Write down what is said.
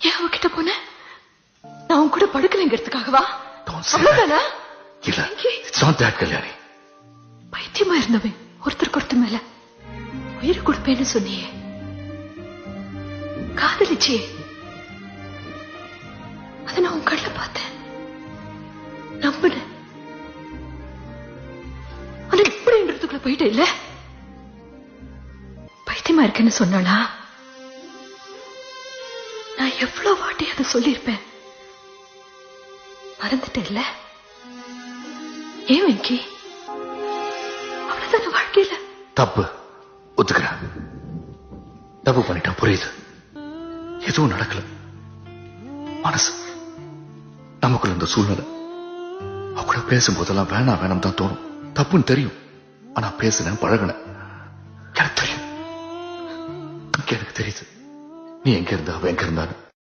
ஏன் அவகிட்ட போன? நான் உன் கூட படுக்கலைங்கிறதுக்காகவா. அவ்வளவுதானா? இல்ல இட்ஸ் நாட் தட் கல்யாணி. பைத்தியமா இருந்தவன் ஒருத்தருக்கு ஒருத்தர் மேல உயிர் கொடுப்பேன்னு சொன்னியே. காதலிச்சியே அத நான் உன் கண்ணில் பார்த்தேன். நம்பினேன் ஆனா இப்படின்றதுக்குள்ள போயிட்ட இல்ல பைத்தியமா இருக்கேன்னு சொன்னாளா? நான் எவ்வளவு வாட்டி அதை சொல்லியிருப்பேன்? மறந்துட்டேல்ல ஏன் வெங்கி? அவ்வளவுதான வாழ்க்கையில? தப்பு. ஒத்துக்கிறேன். தப்பு பண்ணிட்டேன். புரியுது. எதுவும் நடக்கல. மனசு. நமக்குள்ள இந்த சூழ்நிலை. அவ கூட பேசும்போதெல்லாம் வேணாம் வேணாம் தான் தோணும். தப்புன்னு தெரியும். ஆனா பேசுனேன் பழகினேன். எனக்கு தெரியும். எனக்கு தெரியுது. നീ എങ്കിരുന്നാ വെങ്കിരുന്നാണ്